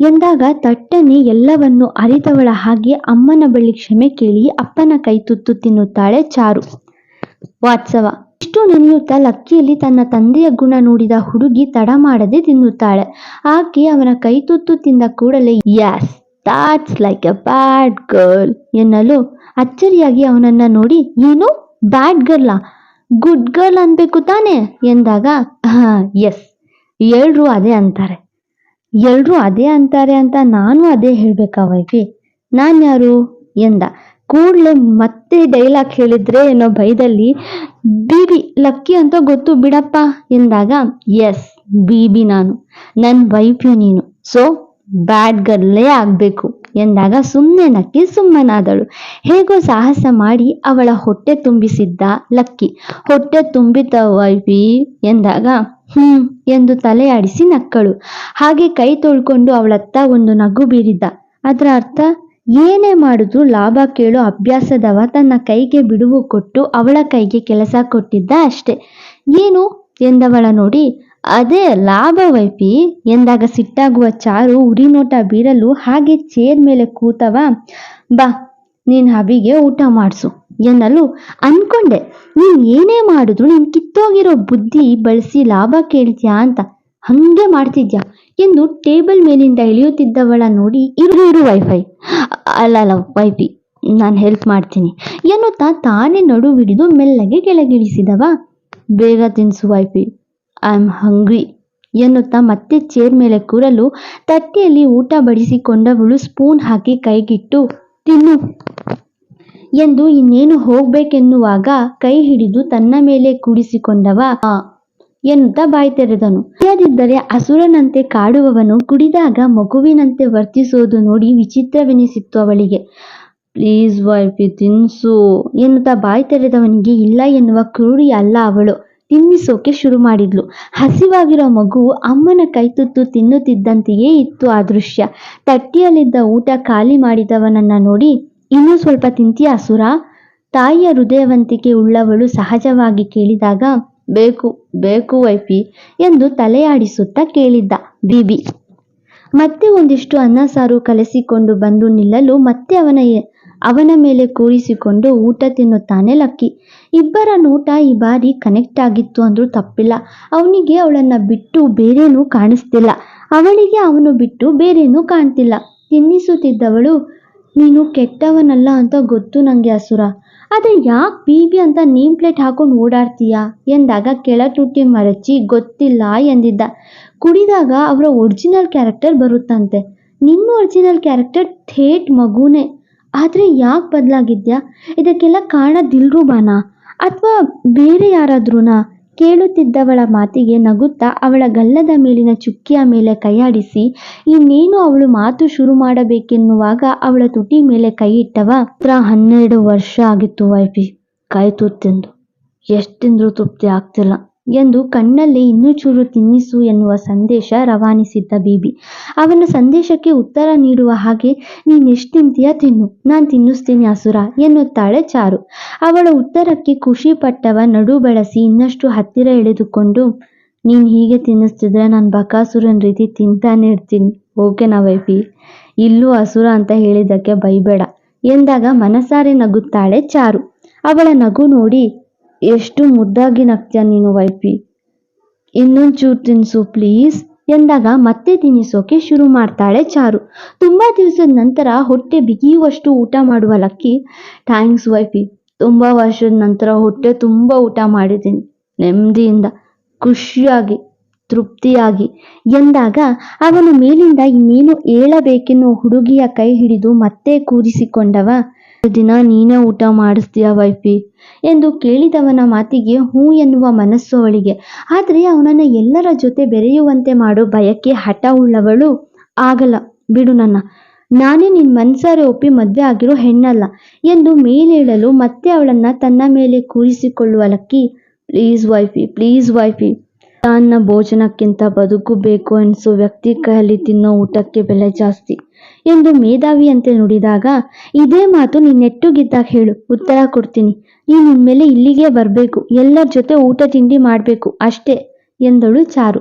ಎಂದಾಗ ತಟ್ಟನೆ ಎಲ್ಲವನ್ನು ಅರಿತವಳ ಹಾಗೆ ಅಮ್ಮನ ಬಳಿ ಕ್ಷಮೆ ಕೇಳಿ ಅಪ್ಪನ ಕೈ ತುತ್ತು ತಿನ್ನುತ್ತಾಳೆ ಚಾರು. ವಾತ್ಸವ. ಇಷ್ಟು ನೆನೆಯುತ್ತಾ ಲಕ್ಕಿಯಲ್ಲಿ ತನ್ನ ತಂದೆಯ ಗುಣ ನೋಡಿದ ಹುಡುಗಿ ತಡ ಮಾಡದೆ ತಿನ್ನುತ್ತಾಳೆ. ಆಕೆ ಅವನ ಕೈ ತುತ್ತು ತಿಂದ ಕೂಡಲೇ yes that's like a bad girl ಎನ್ನಲು ಅಚ್ಚರಿಯಾಗಿ ಅವನನ್ನ ನೋಡಿ, ಏನು? ಬ್ಯಾಡ್ ಗರ್ಲಾ ಗುಡ್ ಗರ್ಲ್ ಅನ್ಬೇಕು ತಾನೆ? ಎಂದಾಗ ಎಸ್ ಎಲ್ರೂ ಅದೇ ಅಂತಾರೆ. ಎಲ್ರೂ ಅದೇ ಅಂತಾರೆ ಅಂತ ನಾನು ಅದೇ ಹೇಳ್ಬೇಕಾ ವೈಫಿ? ನಾನು ಯಾರು ಎಂದ. ಕೂಡಲೇ ಮತ್ತೆ ಡೈಲಾಗ್ ಹೇಳಿದ್ರೆ ಅನ್ನೋ ಭಯದಲ್ಲಿ, ಬೀಬಿ ಲಕ್ಕಿ ಅಂತ ಗೊತ್ತು ಬಿಡಪ್ಪ ಎಂದಾಗ ಎಸ್ ಬೀಬಿ ನಾನು ನನ್ನ ವೈಫು ನೀನು ಸೊ ಬ್ಯಾಡ್ ಗರ್ಲೇ ಆಗಬೇಕು ಎಂದಾಗ ಸುಮ್ಮನೆ ನಕ್ಕಿ ಸುಮ್ಮನಾದಳು. ಹೇಗೋ ಸಾಹಸ ಮಾಡಿ ಅವಳ ಹೊಟ್ಟೆ ತುಂಬಿಸಿದ್ದ ಲಕ್ಕಿ ಹೊಟ್ಟೆ ತುಂಬಿತ ವೈಫಿ ಎಂದಾಗ, ಹ್ಮ್ ಎಂದು ತಲೆಯಾಡಿಸಿ ನಕ್ಕಳು. ಹಾಗೆ ಕೈ ತೊಳ್ಕೊಂಡು ಅವಳತ್ತ ಒಂದು ನಗು ಬೀರಿದ್ದ. ಅದರ ಅರ್ಥ ಏನೇ ಮಾಡಿದ್ರು ಲಾಭ ಕೇಳೋ ಅಭ್ಯಾಸದವ ತನ್ನ ಕೈಗೆ ಬಿಡುವು ಕೊಟ್ಟು ಅವಳ ಕೈಗೆ ಕೆಲಸ ಕೊಟ್ಟಿದ್ದ ಅಷ್ಟೆ. ಏನು? ಎಂದವಳ ನೋಡಿ, ಅದೇ ಲಾಭ ವೈಪಿ ಎಂದಾಗ ಸಿಟ್ಟಾಗುವ ಚಾರು, ಉರಿನೋಟ ಬೀರಲು ಹಾಗೆ ಚೇರ್ ಮೇಲೆ ಕೂತವ. ಬಾ, ನೀನ್ ಹಬಿಗೆ ಊಟ ಮಾಡಿಸು, ಎನ್ನಲು ಅನ್ಕೊಂಡೆ. ನೀನ್ ಏನೇ ಮಾಡಿದ್ರು ನೀನ್ ಕಿತ್ತೋಗಿರೋ ಬುದ್ಧಿ ಬಳಸಿ ಲಾಭ ಕೇಳ್ತೀಯಾ ಅಂತ. ಹಂಗೆ ಮಾಡ್ತಿದ್ಯಾ? ಎಂದು ಟೇಬಲ್ ಮೇಲಿಂದ ಇಳಿಯುತ್ತಿದ್ದವಳ ನೋಡಿ ಇರು ಇರು ವೈಫೈ ಅಲ್ಲ ಅಲ್ಲ ವೈಫಿ ನಾನು ಹೆಲ್ಪ್ ಮಾಡ್ತೀನಿ. ಎನ್ನುತ್ತಾ ತಾನೇ ನಡು ಹಿಡಿದು ಮೆಲ್ಲಗೆ ಕೆಳಗಿಳಿಸಿದವ. ಬೇಗ ತಿನ್ಸು ವೈಫಿ ಐ ಆಮ್ ಹಂಗ್ರಿ ಎನ್ನುತ್ತಾ ಮತ್ತೆ ಚೇರ್ ಮೇಲೆ ಕೂರಲು ತಟ್ಟೆಯಲ್ಲಿ ಊಟ ಬಡಿಸಿಕೊಂಡವಳು ಸ್ಪೂನ್ ಹಾಕಿ ಕೈಗಿಟ್ಟು, ತಿನ್ನು ಎಂದು ಇನ್ನೇನು ಹೋಗ್ಬೇಕೆನ್ನುವಾಗ ಕೈ ಹಿಡಿದು ತನ್ನ ಮೇಲೆ ಕೂಡಿಸಿಕೊಂಡವ. ಎನ್ನುತ್ತಾ ಬಾಯಿ ತೆರೆದನು? ಇಲ್ಲದಿದ್ದರೆ ಅಸುರನಂತೆ ಕಾಡುವವನು ಕುಡಿದಾಗ ಮಗುವಿನಂತೆ ವರ್ತಿಸೋದು ನೋಡಿ ವಿಚಿತ್ರವೆನಿಸಿತ್ತು ಅವಳಿಗೆ. ಪ್ಲೀಸ್ ವೈಫಿ ತಿನ್ಸು ಎನ್ನುತ್ತಾ ಬಾಯಿ ತೆರೆದವನಿಗೆ ಇಲ್ಲ ಎನ್ನುವ ಕ್ರೂರಿ ಅಲ್ಲ ಅವಳು. ತಿನ್ನಿಸೋಕೆ ಶುರು ಮಾಡಿದ್ಲು. ಹಸಿವಾಗಿರೋ ಮಗು ಅಮ್ಮನ ಕೈತುತ್ತು ತಿನ್ನುತ್ತಿದ್ದಂತೆಯೇ ಇತ್ತು ಆ ದೃಶ್ಯ. ತಟ್ಟಿಯಲ್ಲಿದ್ದ ಊಟ ಖಾಲಿ ಮಾಡಿದವನನ್ನ ನೋಡಿ, ಇನ್ನೂ ಸ್ವಲ್ಪ ತಿಂತೀಯ ಅಸುರ? ತಾಯಿಯ ಹೃದಯವಂತಿಕೆ ಉಳ್ಳವಳು ಸಹಜವಾಗಿ ಕೇಳಿದಾಗ ಬೇಕು ಬೇಕು ವೈಫಿ ಎಂದು ತಲೆಯಾಡಿಸುತ್ತಾ ಕೇಳಿದ್ದ ಬಿಬಿ. ಮತ್ತೆ ಒಂದಿಷ್ಟು ಅನ್ನ ಸಾರು ಕಲಸಿಕೊಂಡು ಬಂದು ನಿಲ್ಲಲು ಮತ್ತೆ ಅವನ ಅವನ ಮೇಲೆ ಕೂರಿಸಿಕೊಂಡು ಊಟ ತಿನ್ನುತ್ತಾನೆ ಲಕ್ಕಿ. ಇಬ್ಬರ ನೋಟ ಈ ಬಾರಿ ಕನೆಕ್ಟ್ ಆಗಿತ್ತು ಅಂದ್ರೂ ತಪ್ಪಿಲ್ಲ. ಅವನಿಗೆ ಅವಳನ್ನ ಬಿಟ್ಟು ಬೇರೇನೂ ಕಾಣಿಸ್ತಿಲ್ಲ. ಅವಳಿಗೆ ಅವನು ಬಿಟ್ಟು ಬೇರೇನೂ ಕಾಣ್ತಿಲ್ಲ. ತಿನ್ನಿಸುತ್ತಿದ್ದವಳು ನೀನು ಕೆಟ್ಟವನಲ್ಲ ಅಂತ ಗೊತ್ತು ನನಗೆ ಅಸುರ. ಆದರೆ ಯಾಕೆ ಬೀಬಿ ಅಂತ ನೇಮ್ ಪ್ಲೇಟ್ ಹಾಕೊಂಡು ಓಡಾಡ್ತೀಯಾ? ಎಂದಾಗ ಕೆಳಟುಟ್ಟಿ ಮರಚಿ ಗೊತ್ತಿಲ್ಲ ಎಂದಿದ್ದ. ಕುಡಿದಾಗ ಅವರ ಒರಿಜಿನಲ್ ಕ್ಯಾರೆಕ್ಟರ್ ಬರುತ್ತಂತೆ. ನಿಮ್ಮ ಒರಿಜಿನಲ್ ಕ್ಯಾರೆಕ್ಟರ್ ಥೇಟ್ ಮಗುನೇ. ಆದರೆ ಯಾಕೆ ಬದಲಾಗಿದ್ಯಾ? ಇದಕ್ಕೆಲ್ಲ ಕಾರಣ ದಿಲ್ರುಬಾನಾ ಅಥವಾ ಬೇರೆ ಯಾರಾದ್ರೂನಾ? ಕೇಳುತ್ತಿದ್ದವಳ ಮಾತಿಗೆ ನಗುತ್ತಾ ಅವಳ ಗಲ್ಲದ ಮೇಲಿನ ಚುಕ್ಕಿಯ ಮೇಲೆ ಕೈಯಾಡಿಸಿ, ಇನ್ನೇನು ಅವಳು ಮಾತು ಶುರು ಮಾಡಬೇಕೆನ್ನುವಾಗ ಅವಳ ತುಟಿ ಮೇಲೆ ಕೈಯಿಟ್ಟವ? ಹತ್ರ ಹನ್ನೆರಡು ವರ್ಷ ಆಗಿತ್ತು ವೈಫಿ, ಕೈ ತುತ್ತೆಂದು. ಎಷ್ಟು ತಿಂದ್ರೂ ತೃಪ್ತಿ ಆಗ್ತಿಲ್ಲ. ಎಂದು ಕಣ್ಣಲ್ಲಿ ಇನ್ನೂ ಚೂರು ತಿನ್ನಿಸು ಎನ್ನುವ ಸಂದೇಶ ರವಾನಿಸಿದ್ದ ಬೀಬಿ. ಅವನ ಸಂದೇಶಕ್ಕೆ ಉತ್ತರ ನೀಡುವ ಹಾಗೆ, ನೀನ್ ಎಷ್ಟು ತಿಂತೀಯ ತಿನ್ನು. ನಾನು ತಿನ್ನಿಸ್ತೀನಿ ಅಸುರ ಎನ್ನುತ್ತಾಳೆ ಚಾರು. ಅವಳ ಉತ್ತರಕ್ಕೆ ಖುಷಿ ಪಟ್ಟವ ನಡು ಬಳಸಿ ಇನ್ನಷ್ಟು ಹತ್ತಿರ ಎಳೆದುಕೊಂಡು, ನೀನ್ ಹೀಗೆ ತಿನ್ನಿಸ್ತಿದ್ರೆ ನಾನು ಬಕಾಸುರನ್ ರೀತಿ ತಿಂತಾನೆ ಇರ್ತೀನಿ ಓಕೆನಾ ವೈಫಿ ಇಲ್ಲೂ ಅಸುರ ಅಂತ ಹೇಳಿದ್ದಕ್ಕೆ ಬೈಬೇಡ ಎಂದಾಗ ಮನಸಾರೆ ನಗುತ್ತಾಳೆ ಚಾರು. ಅವಳ ನಗು ನೋಡಿ ಎಷ್ಟು ಮುದ್ದಾಗಿ ನಗ್ತೀಯ ನೀನು ವೈಫಿ ಇನ್ನೊಂದು ಚೂರು ತಿನ್ನಿಸು ಪ್ಲೀಸ್ ಎಂದಾಗ ಮತ್ತೆ ತಿನ್ನಿಸೋಕೆ ಶುರು ಮಾಡ್ತಾಳೆ ಚಾರು. ತುಂಬ ದಿವಸದ ನಂತರ ಹೊಟ್ಟೆ ಬಿಗಿಯುವಷ್ಟು ಊಟ ಮಾಡುವ ಲಕ್ಕಿ. ಥ್ಯಾಂಕ್ಸ್ ವೈಫಿ ತುಂಬ ವರ್ಷದ ನಂತರ ಹೊಟ್ಟೆ ತುಂಬ ಊಟ ಮಾಡಿದ್ದೀನಿ. ನೆಮ್ಮದಿಯಿಂದ, ಖುಷಿಯಾಗಿ, ತೃಪ್ತಿಯಾಗಿ ಎಂದಾಗ ಅವನ ಮೇಲಿಂದ ಇನ್ನೇನು ಹೇಳಬೇಕೆನ್ನುವ ಹುಡುಗಿಯ ಕೈ ಹಿಡಿದು ಮತ್ತೆ ಕೂರಿಸಿಕೊಂಡವ ದಿನ ನೀನೇ ಊಟ ಮಾಡಿಸ್ತೀಯ ವೈಫಿ? ಎಂದು ಕೇಳಿದವನ ಮಾತಿಗೆ ಹೂ ಎನ್ನುವ ಮನಸ್ಸು ಅವಳಿಗೆ. ಆದರೆ ಅವನನ್ನು ಎಲ್ಲರ ಜೊತೆ ಬೆರೆಯುವಂತೆ ಮಾಡೋ ಭಯಕ್ಕೆ ಹಠ ಉಳ್ಳವಳು ಆಗಲ್ಲ. ಬಿಡು ನನ್ನ, ನಾನೇ ನಿನ್ನ ಮನ್ಸಾರೆ ಒಪ್ಪಿ ಮದುವೆ ಆಗಿರೋ ಹೆಣ್ಣಲ್ಲ ಎಂದು ಮೇಲೇಳಲು ಮತ್ತೆ ಅವಳನ್ನ ತನ್ನ ಮೇಲೆ ಕೂರಿಸಿಕೊಳ್ಳುವ lucky, please wifey please wifey ತನ್ನ ಭೋಜನಕ್ಕಿಂತ ಬದುಕು ಬೇಕು ಅನಿಸೋ ವ್ಯಕ್ತಿ ಕೈಯಲ್ಲಿ ತಿನ್ನೋ ಊಟಕ್ಕೆ ಬೆಲೆ ಜಾಸ್ತಿ. ಎಂದು ಮೇಧಾವಿಯಂತೆ ನುಡಿದಾಗ, ಇದೇ ಮಾತು ನೀನ್ ನೆಟ್ಟುಗಿದ್ದಾಗ ಹೇಳು, ಉತ್ತರ ಕೊಡ್ತೀನಿ. ನೀನು ಮೇಲೆ ಇಲ್ಲಿಗೆ ಬರಬೇಕು, ಎಲ್ಲರ ಜೊತೆ ಊಟ ತಿಂಡಿ ಮಾಡಬೇಕು ಅಷ್ಟೇ, ಎಂದಳು ಚಾರು.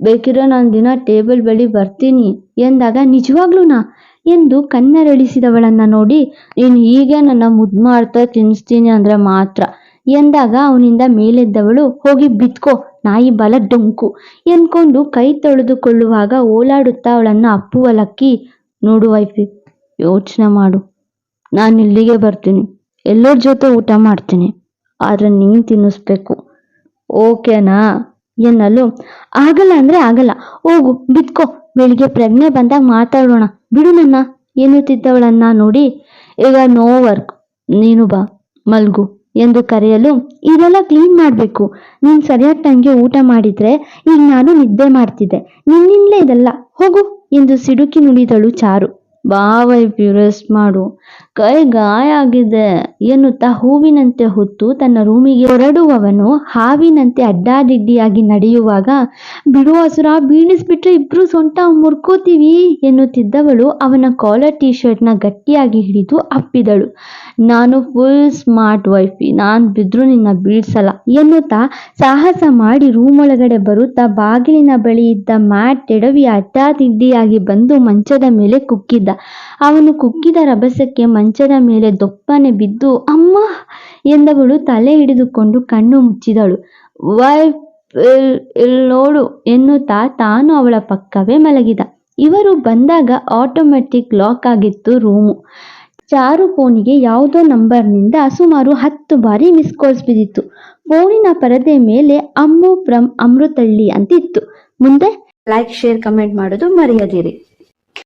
ಬೇಕಿರೋ ನಾನು ದಿನ ಟೇಬಲ್ ಬಳಿ ಬರ್ತೀನಿ, ಎಂದಾಗ ನಿಜವಾಗ್ಲೂನಾ ಎಂದು ಕಣ್ಣರಳಿಸಿದವಳನ್ನ ನೋಡಿ, ನೀನು ಹೀಗೆ ನನ್ನ ಮುದ್ದು ಮಾಡ್ತಾ ತಿನ್ನಿಸ್ತೀನಿ ಅಂದ್ರೆ ಮಾತ್ರ, ಎಂದಾಗ ಅವನಿಂದ ಮೇಲೆದ್ದವಳು, ಹೋಗಿ ಬಿತ್ಕೋ, ನಾಯಿ ಬಲ ಡೊಂಕು, ಎಂದ್ಕೊಂಡು ಕೈ ತೊಳೆದುಕೊಳ್ಳುವಾಗ ಓಲಾಡುತ್ತಾ ಅವಳನ್ನ ಅಪ್ಪುವ ಲಕ್ಕಿ ನೋಡು ವೈಫಿ, ಯೋಚನೆ ಮಾಡು. ನಾನು ಇಲ್ಲಿಗೆ ಬರ್ತೀನಿ. ಎಲ್ಲರ ಜೊತೆ ಊಟ ಮಾಡ್ತೀನಿ. ಆದ್ರೆ ನೀನು ತಿನ್ನಿಸ್ಬೇಕು. ಓಕೆನಾ? ಎನ್ನಲು ಆಗಲ್ಲ ಅಂದ್ರೆ ಆಗಲ್ಲ. ಹೋಗು ಬಿತ್ಕೋ ಬೆಳಿಗ್ಗೆ ಪ್ರಜ್ಞೆ ಬಂದಾಗ ಮಾತಾಡೋಣ. ಬಿಡು ನನ್ನ. ಎನ್ನುತ್ತಿದ್ದವಳನ್ನ ನೋಡಿ? ಈಗ ನೋ ವರ್ಕ್. ನೀನು ಬಾ. ಮಲ್ಗು ಎಂದು ಕರೆಯಲು ಇದೆಲ್ಲ ಕ್ಲೀನ್ ಮಾಡಬೇಕು. ನೀನು ಸರಿಯಾದ ಟೈಮ್ಗೆ ಊಟ ಮಾಡಿದ್ರೆ ಈಗ ನಾನು ನಿದ್ದೆ ಮಾಡ್ತಿದ್ದೆ. ನಿನ್ನಿಂದಲೇ ಇದೆಲ್ಲ. ಹೋಗು. ಎಂದು ಸಿಡುಕಿ ನುಡಿದಳು ಚಾರು. ಬಾ ವೈಫಿ ರೆಸ್ಟ್ ಮಾಡು. ಕೈ ಗಾಯ ಆಗಿದೆ ಎನ್ನುತ್ತಾ ಹೂವಿನಂತೆ ಹೊತ್ತು ತನ್ನ ರೂಮಿಗೆ ಹೊರಡುವವನು ಹಾವಿನಂತೆ ಅಡ್ಡಾದಿಡ್ಡಿಯಾಗಿ ನಡೆಯುವಾಗ, ಬಿಡು ಹಸುರ ಬೀಳಿಸ್ಬಿಟ್ರೆ ಇಬ್ರು ಸೊಂಟ ಮುರ್ಕೋತೀವಿ ಎನ್ನುತ್ತಿದ್ದವಳು ಅವನ ಕಾಲರ್ ಟಿ ಶರ್ಟ್ನ ಗಟ್ಟಿಯಾಗಿ ಹಿಡಿದು ಅಪ್ಪಿದಳು. ನಾನು ಫುಲ್ ಸ್ಮಾರ್ಟ್ ವೈಫಿ, ನಾನು ಬಿದ್ರು ನಿನ್ನ ಬೀಳ್ಸಲ್ಲ ಎನ್ನುತ್ತಾ ಸಾಹಸ ಮಾಡಿ ರೂಮ್ ಒಳಗಡೆ ಬರುತ್ತಾ ಬಾಗಿಲಿನ ಬಳಿ ಇದ್ದ ಮ್ಯಾಟ್ ಎಡವಿ ಅಡ್ಡಾದಿಡ್ಡಿಯಾಗಿ ಬಂದು ಮಂಚದ ಮೇಲೆ ಕುಕ್ಕಿದ್ದ. ಅವನು ಕುಕ್ಕಿದ ರಭಸಕ್ಕೆ ಮಂಚದ ಮೇಲೆ ದೊಪ್ಪನೆ ಬಿದ್ದು, ಅಮ್ಮ! ಎಂದವಳು ತಲೆ ಹಿಡಿದುಕೊಂಡು ಕಣ್ಣು ಮುಚ್ಚಿದಳು. ವೈಫ್ ನೋಡು, ಎನ್ನುತ್ತಾ ತಾನು ಅವಳ ಪಕ್ಕವೇ ಮಲಗಿದ. ಇವರು ಬಂದಾಗ ಆಟೋಮೆಟಿಕ್ ಲಾಕ್ ಆಗಿತ್ತು ರೂಮು. ಚಾರು ಫೋನಿಗೆ ಯಾವುದೋ ನಂಬರ್ನಿಂದ ಸುಮಾರು ಹತ್ತು ಬಾರಿ ಮಿಸ್ ಕಾಲ್ಸ್ ಬಿದ್ದಿತ್ತು. ಫೋನಿನ ಪರದೆ ಮೇಲೆ ಅಮ್ಮು ಪ್ರಮ್ ಅಮೃತಳ್ಳಿ ಅಂತಿತ್ತು. ಮುಂದೆ ಲೈಕ್, ಶೇರ್, ಕಮೆಂಟ್ ಮಾಡೋದು ಮರೆಯದಿರಿ.